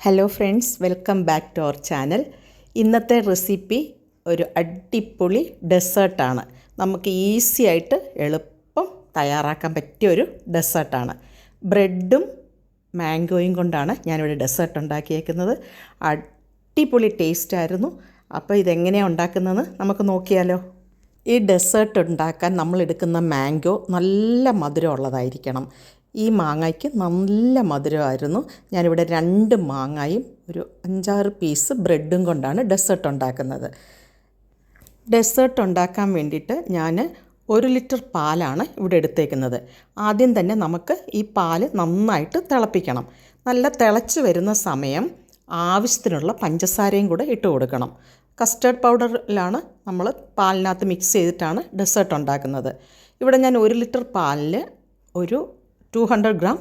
Hello friends welcome back to our channel ഇന്നത്തെ recipe ഒരു അടിപൊളി ഡെസേർട്ടാണ് നമുക്ക് ഈസി ആയിട്ട് എളുപ്പം തയ്യാറാക്കാൻ പറ്റിയ ഒരു ഡെസേർട്ടാണ് ബ്രെഡും മാംഗോയും കൊണ്ടാണ് ഞാനിവിടെ ഡെസേർട്ട് ഉണ്ടാക്കിയേക്കുന്നത്. അടിപൊളി ടേസ്റ്റായിരുന്നു അപ്പോൾ ഇതെങ്ങനെയാണ് ഉണ്ടാക്കുന്നതെന്ന് നമുക്ക് നോക്കിയാലോ. ഈ ഡെസേർട്ട് ഉണ്ടാക്കാൻ നമ്മൾ എടുക്കുന്ന മാംഗോ നല്ല മധുരമുള്ളതായിരിക്കണം. ഈ മാങ്ങയ്ക്ക് നല്ല മധുരമായിരുന്നു. ഞാനിവിടെ രണ്ട് മാങ്ങയും ഒരു അഞ്ചാറ് പീസ് ബ്രെഡും കൊണ്ടാണ് ഡെസേർട്ട് ഉണ്ടാക്കുന്നത്. ഡെസേർട്ട് ഉണ്ടാക്കാൻ വേണ്ടിയിട്ട് ഞാൻ ഒരു ലിറ്റർ പാലാണ് ഇവിടെ എടുത്തേക്കുന്നത്. ആദ്യം തന്നെ നമുക്ക് ഈ പാൽ നന്നായിട്ട് തിളപ്പിക്കണം. നല്ല തിളച്ച് വരുന്ന സമയം ആവശ്യത്തിനുള്ള പഞ്ചസാരയും കൂടെ ഇട്ട് കൊടുക്കണം. കസ്റ്റേർഡ് പൗഡറിലാണ് നമ്മൾ പാലിനകത്ത് മിക്സ് ചെയ്തിട്ടാണ് ഡെസേർട്ട് ഉണ്ടാക്കുന്നത്. ഇവിടെ ഞാൻ ഒരു ലിറ്റർ പാലിൽ ഒരു ടു ഹൺഡ്രഡ് ഗ്രാം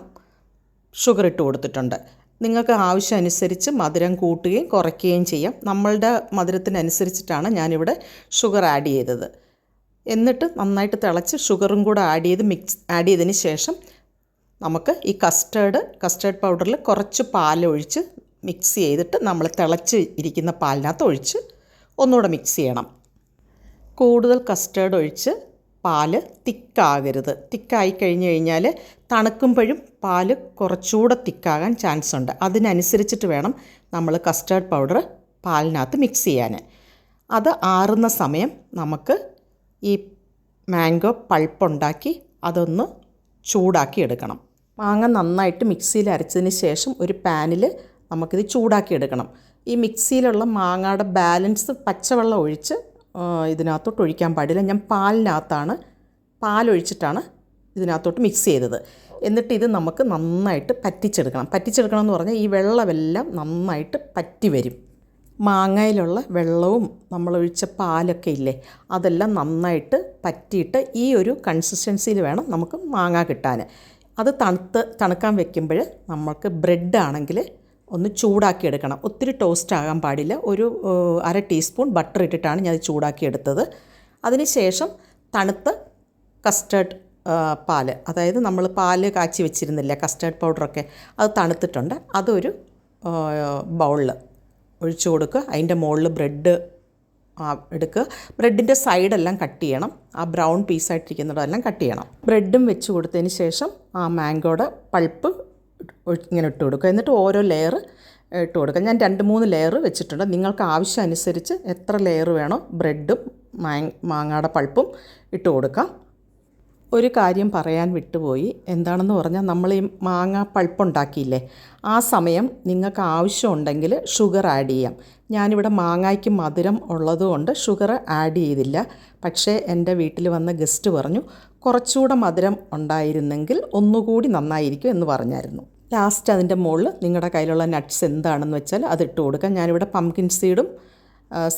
ഷുഗർ ഇട്ട് കൊടുത്തിട്ടുണ്ട്. നിങ്ങൾക്ക് ആവശ്യമനുസരിച്ച് മധുരം കൂട്ടുകയും കുറയ്ക്കുകയും ചെയ്യാം. നമ്മളുടെ മധുരത്തിനനുസരിച്ചിട്ടാണ് ഞാനിവിടെ ഷുഗർ ആഡ് ചെയ്തത്. എന്നിട്ട് നന്നായിട്ട് തിളച്ച് ഷുഗറും കൂടെ ആഡ് ചെയ്ത് മിക്സ് ആഡ് ചെയ്തതിന് ശേഷം നമുക്ക് ഈ കസ്റ്റേർഡ് കസ്റ്റേർഡ് പൗഡറിൽ കുറച്ച് പാലൊഴിച്ച് മിക്സ് ചെയ്തിട്ട് നമ്മൾ തിളച്ച് ഇരിക്കുന്ന പാലിനകത്ത് ഒഴിച്ച് ഒന്നുകൂടെ മിക്സ് ചെയ്യണം. കൂടുതൽ കസ്റ്റേർഡ് ഒഴിച്ച് പാൽ തിക്കാകരുത്. തിക്കായി കഴിഞ്ഞ് കഴിഞ്ഞാൽ തണുക്കുമ്പോഴും പാൽ കുറച്ചുകൂടെ തിക്കാകാൻ ചാൻസ് ഉണ്ട്. അതിനനുസരിച്ചിട്ട് വേണം നമ്മൾ കസ്റ്റേർഡ് പൗഡർ പാലിനകത്ത് മിക്സ് ചെയ്യാൻ. അത് ആറുന്ന സമയം നമുക്ക് ഈ മാംഗോ പൾപ്പുണ്ടാക്കി അതൊന്ന് ചൂടാക്കി എടുക്കണം. മാങ്ങ നന്നായിട്ട് മിക്സിയിൽ അരച്ചതിന് ശേഷം ഒരു പാനിൽ നമുക്കിത് ചൂടാക്കി എടുക്കണം. ഈ മിക്സിയിലുള്ള മാങ്ങയുടെ ബാലൻസ് പച്ചവെള്ളം ഒഴിച്ച് ഇതിനകത്തോട്ട് ഒഴിക്കാൻ പാടില്ല. ഞാൻ പാലിനകത്താണ് പാലൊഴിച്ചിട്ടാണ് ഇതിനകത്തോട്ട് മിക്സ് ചെയ്തത്. എന്നിട്ട് ഇത് നമുക്ക് നന്നായിട്ട് പറ്റിച്ചെടുക്കണം. പറ്റിച്ചെടുക്കണം എന്ന് പറഞ്ഞാൽ ഈ വെള്ളമെല്ലാം നന്നായിട്ട് പറ്റി വരും. മാങ്ങയിലുള്ള വെള്ളവും നമ്മളൊഴിച്ച പാലൊക്കെ ഇല്ലേ അതെല്ലാം നന്നായിട്ട് പറ്റിയിട്ട് ഈ ഒരു കൺസിസ്റ്റൻസിയിൽ വേണം നമുക്ക് മാങ്ങ കിട്ടാൻ. അത് തണുത്ത് തണുക്കാൻ വെക്കുമ്പോൾ നമുക്ക് ബ്രെഡ് ആണെങ്കിൽ ഒന്ന് ചൂടാക്കി എടുക്കണം ഒത്തിരി ടോസ്റ്റ് ആകാൻ പാടില്ല. ഒരു അര ടീസ്പൂൺ ബട്ടർ ഇട്ടിട്ടാണ് ഞാൻ ചൂടാക്കി എടുത്തത് അതിനുശേഷം തണുത്ത കസ്റ്റേർഡ് പാൽ അതായത് നമ്മൾ പാൽ കാച്ചി വെച്ചിരുന്നില്ല കസ്റ്റേർഡ് പൗഡറൊക്കെ അത് തണുത്തിട്ടുണ്ട്. അതൊരു ബൗളിൽ ഒഴിച്ചു കൊടുക്കുക. അതിന്റെ മുകളിൽ ബ്രെഡ് എടുക്കുക. ബ്രെഡിന്റെ സൈഡെല്ലാം കട്ട് ചെയ്യണം. ആ ബ്രൗൺ പീസായിട്ടിരിക്കുന്നതെല്ലാം കട്ട് ചെയ്യണം. ബ്രെഡും വെച്ച് കൊടുത്തതിന് ശേഷം ആ മാംഗോയുടെ പൾപ്പ് ഇങ്ങനെ ഇട്ട് കൊടുക്കുക എന്നിട്ട് ഓരോ ലെയർ ഇട്ട് കൊടുക്കുക ഞാൻ രണ്ട് മൂന്ന് ലെയർ വെച്ചിട്ടുണ്ട്. നിങ്ങൾക്ക് ആവശ്യം അനുസരിച്ച് എത്ര ലെയർ വേണോ ബ്രെഡും മാങ്ങയുടെ പൾപ്പും ഇട്ട് കൊടുക്കാം. ഒരു കാര്യം പറയാൻ വിട്ടുപോയി. എന്താണെന്ന് പറഞ്ഞാൽ നമ്മൾ ഈ മാങ്ങ പൾപ്പുണ്ടാക്കിയില്ലേ ആ സമയം നിങ്ങൾക്ക് ആവശ്യമുണ്ടെങ്കിൽ ഷുഗർ ആഡ് ചെയ്യാം. ഞാനിവിടെ മാങ്ങയ്ക്ക് മധുരം ഉള്ളതുകൊണ്ട് ഷുഗർ ആഡ് ചെയ്തില്ല. പക്ഷേ എന്റെ വീട്ടിൽ വന്ന ഗസ്റ്റ് പറഞ്ഞു കുറച്ചുകൂടെ മധുരം ഉണ്ടായിരുന്നെങ്കിൽ ഒന്നുകൂടി നന്നായിരിക്കും എന്ന് പറഞ്ഞായിരുന്നു. ലാസ്റ്റ് അതിന്റെ മുകളിൽ നിങ്ങളുടെ കയ്യിലുള്ള നട്ട്സ് എന്താണെന്ന് വെച്ചാൽ അത് ഇട്ട് കൊടുക്കാം. ഞാനിവിടെ പംകിൻ സീഡും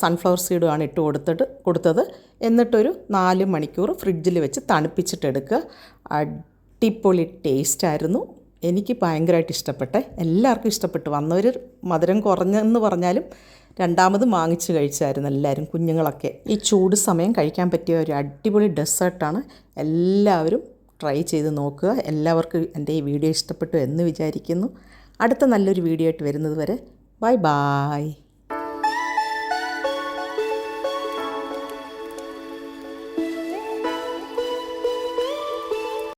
സൺഫ്ലവർ സീഡുമാണ് ഇട്ട് കൊടുത്തിട്ട് കൊടുത്തത്. എന്നിട്ടൊരു നാല് മണിക്കൂർ ഫ്രിഡ്ജിൽ വെച്ച് തണുപ്പിച്ചിട്ടെടുക്കുക അടിപൊളി ടേസ്റ്റ് ആയിരുന്നു. എനിക്ക് ഭയങ്കരമായിട്ട് ഇഷ്ടപ്പെട്ടെ. എല്ലാവർക്കും ഇഷ്ടപ്പെട്ടു. വന്നവർ മധുരം കുറഞ്ഞെന്ന് പറഞ്ഞാലും രണ്ടാമത് വാങ്ങിച്ച് കഴിച്ചായിരുന്നു എല്ലാവരും കുഞ്ഞുങ്ങളൊക്കെ. ഈ ചൂട് സമയം കഴിക്കാൻ പറ്റിയ ഒരു അടിപൊളി ഡെസേർട്ടാണ് എല്ലാവരും ട്രൈ ചെയ്ത് നോക്കുക. എല്ലാവർക്കും എന്റെ ഈ വീഡിയോ ഇഷ്ടപ്പെട്ടു എന്ന് വിചാരിക്കുന്നു. അടുത്ത നല്ലൊരു വീഡിയോ ആയിട്ട് വരുന്നത് വരെ ബൈ ബായ്